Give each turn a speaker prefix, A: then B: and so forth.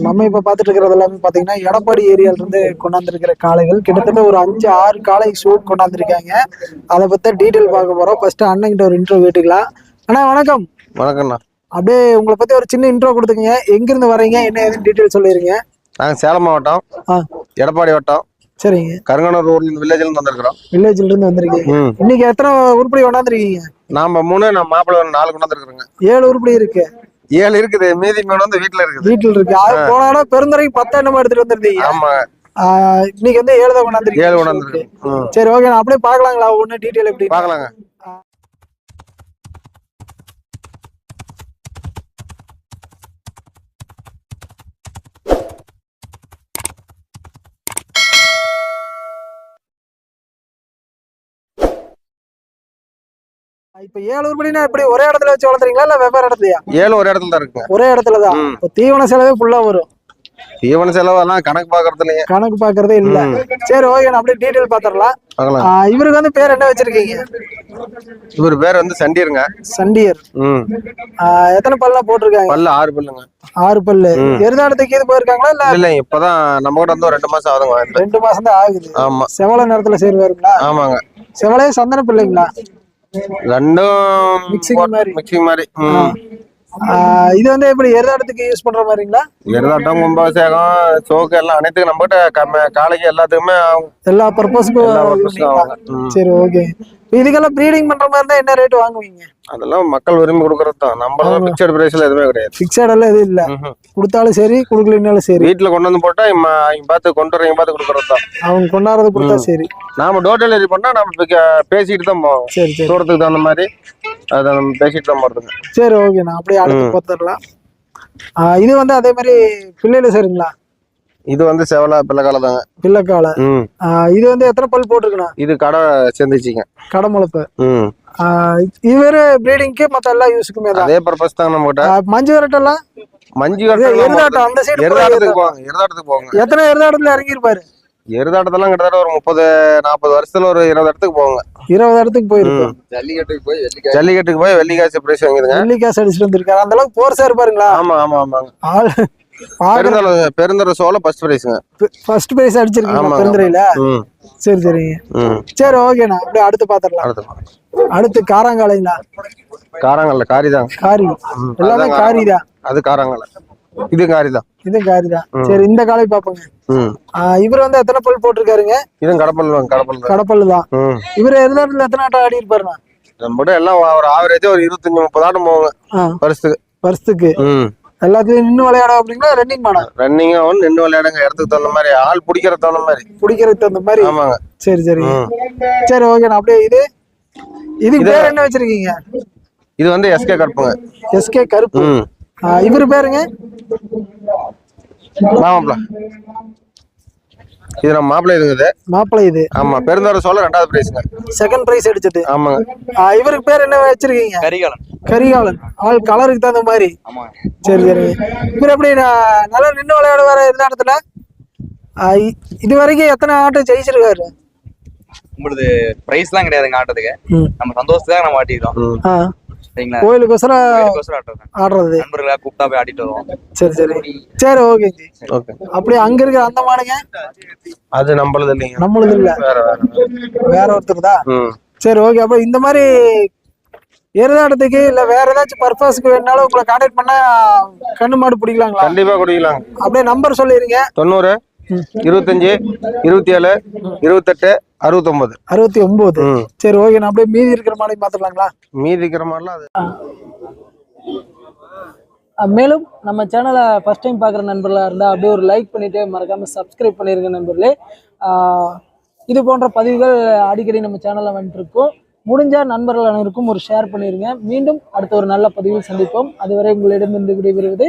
A: நம்ம இப்ப பாத்துட்டு இருக்கிறது எல்லாமே பாத்தீங்கன்னா எடப்பாடி ஏரியால இருந்து கொண்டாந்துருக்கிற காளைகள். கிட்டத்தட்ட ஒரு அஞ்சு ஆறு காளை ஷூட் கொண்டாந்துருக்காங்க. அதை பத்தி டீட்டெயில் பார்க்க போறோம். ஃபர்ஸ்ட் அண்ணன் கிட்ட ஒரு இன்ட்ரோ கேட்டுக்கலாம் அண்ணா வணக்கம்.
B: வணக்கம்ண்ணா.
A: அப்படியே உங்களை பத்தி ஒரு சின்ன இன்ட்ரோ கொடுத்துக்கங்க. எங்க இருந்து வரீங்க என்ன ஏதுன்னு டீட்டெயில் சொல்லிருங்க.
B: நாங்கள் சேலம் மாவட்டம்.
A: ஆ.
B: எடப்பாடி வட்டம்.
A: சரிங்க.
B: கருங்கனூர் ஊர்ல வில்லேஜ்ல இருந்து வந்திருக்கிறோம்.
A: வில்லேஜ்ல இருந்து வந்திருக்கீங்க இன்னைக்கு எத்தனை உருப்படி கொண்டாந்துருக்கீங்க?
B: நாம மூணு நம்ம மாப்பிள்ளை ஒரு நாலு கொண்டு வந்திருக்கிறோங்க
A: ஏழு உருப்படி இருக்கு.
B: ஏழு இருக்குது மீதி மூணு வந்து வீட்டுல இருக்குது.
A: வீட்டுல இருக்கு. அது போன இடம் பெருந்துறைக்கு பத்து என்னமோ எடுத்துட்டு வந்திருந்தீங்க.
B: ஆமா.
A: இன்னைக்கு வந்து ஏழு தான் கொண்டாந்துருக்கீங்க.
B: ஏழு கொண்டு வந்திருக்கு ம்
A: சரி ஓகே நான் அப்படியே பார்க்கலாங்களா? ஒண்ணு டீட்டெயில் எப்படி?
B: பார்க்கலாங்க.
A: இப்ப ஏழு உருப்படினா எப்படி ஒரே இடத்துல வச்சு வளர்த்துறீங்களா இல்ல வெவ்வேறு இடத்துலயா?
B: ஏழு ஒரு இடத்துல தான் இருக்குங்க
A: ஒரே இடத்துல தான். இப்ப தீவன செலவே ஃபுல்லா வரும்.
B: தீவன செலவெல்லாம் கணக்கு பாக்குறது இல்லைங்க.
A: கணக்கு பாக்குறதே இல்ல. சரி ஓகே நான் அப்படியே பாத்திரலாம்
B: பார்க்கலாம்
A: இவருக்கு வந்து பேர் என்ன வச்சிருக்கீங்க?
B: இவர் பேர் வந்து சண்டியருங்க
A: சண்டியர். எத்தனை பல்லாம் போட்டிருக்காங்க?
B: பல்லு ஆறு பல்லுங்க.
A: ஆறு பல்லு. எருதாடத்துக்கு இது போயிருக்காங்களா இல்ல?
B: இல்ல இப்பதான் நம்ம கூட வந்து ரெண்டு மாசம் ஆகுதுங்க.
A: ரெண்டு மாசம் தான் ஆகுது.
B: ஆமா.
A: செவல நேரத்துல சேருவாருங்களா?
B: ஆமாங்க.
A: செவலே சந்தன பிள்ளைங்களா?
B: రెండు మిక్సింగ్
A: మరి. இது வந்து எப்படி எருதாடத்துக்கு யூஸ் பண்ற மாதிரிங்களா?
B: எருதாட்டம் கும்பாபிஷேகம் சோக்கு எல்லாம் அனைத்துக்கும் நம்ம கிட்ட காலைக்கு எல்லாத்துக்குமே.
A: எல்லா பர்பஸ்க்கும். சரி ஓகே இதுக்கெல்லாம் ப்ரீடிங் பண்ற மாதிரி இருந்தா என்ன ரேட் வாங்குவீங்க?
B: அதெல்லாம் மக்கள் விரும்பி கொடுக்கறது தான். நம்மளோட பிக்சட் பிரைஸ்ல எதுவுமே கிடையாது.
A: பிக்சட் எல்லாம் எதுவும் இல்ல. கொடுத்தாலும் சரி கொடுக்கலனாலும் சரி.
B: வீட்டுல கொண்டு வந்து போட்டா இம்ம- இங்க பார்த்து கொண்டு வரீங்க பார்த்து கொடுக்கறது தான்.
A: அவங்க கொண்டாடுறது கொடுத்தா. சரி.
B: நாம டோர் டெலிவரி பண்ணா நம்ம பேசிட்டு தான் போவோம்.
A: சரி.
B: தூரத்துக்கு தகுந்த மாதிரி. அதை நம்ம பேசிட்டு தான் போறதுங்க.
A: சரி ஓகே நான் அப்படியே அடுத்து. பார்த்துடலாம் இது வந்து அதே மாதிரி பிள்ளையில சரிங்களா?
B: இது வந்து செவலா பிள்ளைக்கால தாங்க.
A: பிள்ளைக்கால. இது வந்து எத்தனை பல் போட்டிருக்கணும்
B: இது கடை சேர்ந்துச்சிங்க.
A: கடமுளப்பு
B: ம்.
A: இவரு ப்ரீடிங்க்கு மத்த எல்லா யூஸுக்குமே தான்.
B: அதே பர்பஸ் தாங்க நம்ம கிட்ட
A: மஞ்சு விரட்டெல்லாம்?
B: மஞ்சு கட்டை
A: எருதாட்டம் அந்த சைடு
B: எருதாட்டத்துக்கு போவாங்க எருதாட்டத்துக்கு போவாங்க
A: எத்தனை எருதாட்டத்துல இறங்கியிருப்பாரு?
B: எருதாட்டத்தெல்லாம் கிட்டத்தட்ட ஒரு முப்பது நாற்பது வருஷத்துல ஒரு இருபது இடத்துக்கு போவாங்க.
A: இருபது இடத்துக்கு போயிருக்கோம்.
B: ஜல்லிக்கட்டுக்கு போய் ஜல்லிக்கட்டுக்கு போய் வெள்ளிக்காசு பிரைஸ் வாங்கிடுங்க.
A: வெள்ளி காசு அடிச்சுட்டு வந்திருக்காரு. அந்த அளவுக்கு போர்ஸா இருப்பாருங்களா
B: ஆமா ஆமா ஆமாங்க
A: ஆள்
B: பெருந்தர பெருந்தர சோள ஃபர்ஸ்ட் பிரைஸுங்க
A: ஃபர்ஸ்ட் பிரைஸ் அடிச்சிருக்கீங்க
B: ம்.
A: சரி சரிங்க.
B: ம்.
A: சரி ஓகேண்ணா அப்படியே அடுத்து பாத்திரலாம்.
B: அடுத்து
A: அடுத்து காராங்காலைங்களா?
B: காரங்கல்ல காரி. தான்
A: காரி எல்லாமே காரி தான்
B: அது காரங்கல்ல இது காரி தான்
A: இது காரி தான்
B: ம்.
A: சரி இந்த காலை பாப்போங்க இவர் வந்து எத்தனை பல் போட்டிருக்காருங்க?
B: இதுவும் கடப்பல் தான் கடப்பல்
A: கடப்பல் தான். இவர் எருதாட்டில் எத்தனை ஆட்டம் ஆடி இருப்பாருண்ணா?
B: நம்ம கூட எல்லாம் ஒரு ஆவரேஜா ஒரு இருபத்தஞ்சு முப்பது ஆட்டம் போவாங்க. வருஷத்துக்கு.
A: வருஷத்துக்கு. எல்லாத்துலயும் நின்று விளையாட அப்படிங்களா ரன்னிங் மாடா?
B: ரன்னிங் ஒன்று நின்று விளையாடுங்க இடத்துக்கு தகுந்த மாதிரி. ஆள் பிடிக்கிற தகுந்த மாதிரி.
A: பிடிக்கிறதுக்கு தகுந்த மாதிரி.
B: ஆமாங்க.
A: சரி சரி. சரி ஓகேண்ணா அப்படியே இது. இதுக்கு
B: இது-
A: பேர் என்ன வச்சிருக்கீங்க?
B: இது வந்து எஸ்கே கற்புங்க
A: எஸ்கே கருப்பு. இவரு பேருங்க?
B: மாமாப்ல இது நம்ம மாப்பிள்ளை இதுங்குது
A: மாப்பிள்ளை இது.
B: ஆமா பெருந்தோர சோழ ரெண்டாவது பிரைஸுங்க
A: செகண்ட் பிரைஸ் அடிச்சது
B: ஆமாங்க.
A: இவருக்கு பேர் என்ன வச்சிருக்கீங்க?
C: கரிகாலன்.
A: கரிகாலன். ஆள் கலருக்கு தகுந்த மாதிரி.
C: ஆமா
A: சரி சரி. இவர் எப்படி நான் நல்லா நின்று விளையாட வேற இருந்த இடத்துல இது வரைக்கும் எத்தனை ஆட்டம் ஜெயிச்சிருக்காரு?
C: உங்களுக்கு பிரைஸ்லாம் கிடையாதுங்க ஆட்டத்துக்கு. நம்ம சந்தோஷத்துக்காக நம்ம ஆட்டிக்கிறோம் சரிங்களா?
A: கோயிலுக்கோசரம் ஆடுறது
C: நண்பர்களா கூப்பிட்டா போய் ஆட்டிட்டு வருவோம்.
A: சரி சரி. சரி ஓகே
B: ஓகே.
A: அப்படியே அங்க இருக்கிற அந்த மாடுங்க?
B: அது நம்மளது இல்லைங்க.
A: நம்மளுது இல்ல.
B: வேற
A: ஒருத்தர் தான் சரி ஓகே அப்ப இந்த மாதிரி எருதாட்டத்துக்கு இல்ல வேற ஏதாச்சும் பர்பஸ்க்கு வேணாலும் உங்களை கான்டாக்ட் பண்ணா கண்ணு மாடு பிடிக்கலாங்களா?
B: கண்டிப்பா குடிக்கலாங்க.
A: அப்படியே நம்பர் சொல்லிருங்க.
B: தொண்ணூறு இருபத்தஞ்சு இருபத்தி ஏழு இருபத்தெட்டு அறுபத்தொன்பது
A: அறுபத்தி ஒன்பது சரி ஓகே நான் அப்படியே மீதி இருக்கிற மாடையும் பாத்துக்கலாங்களா
B: மீதி இருக்கிற மாதிரிலாம் அது.
A: மேலும் நம்ம சேனலை ஃபஸ்ட் டைம் பார்க்குற நண்பர்களாக இருந்தால் அப்படியே ஒரு லைக் பண்ணிவிட்டு மறக்காமல் சப்ஸ்கிரைப் பண்ணிருங்க நண்பர்களே. இது போன்ற பதிவுகள் அடிக்கடி நம்ம சேனலில் வந்துட்டுருக்கோம் முடிஞ்ச நண்பர்கள் அனைவருக்கும் ஒரு ஷேர் பண்ணிடுங்க மீண்டும் அடுத்த ஒரு நல்ல பதிவில் சந்திப்போம். அதுவரை உங்களிடமிருந்து விடைபெறுவது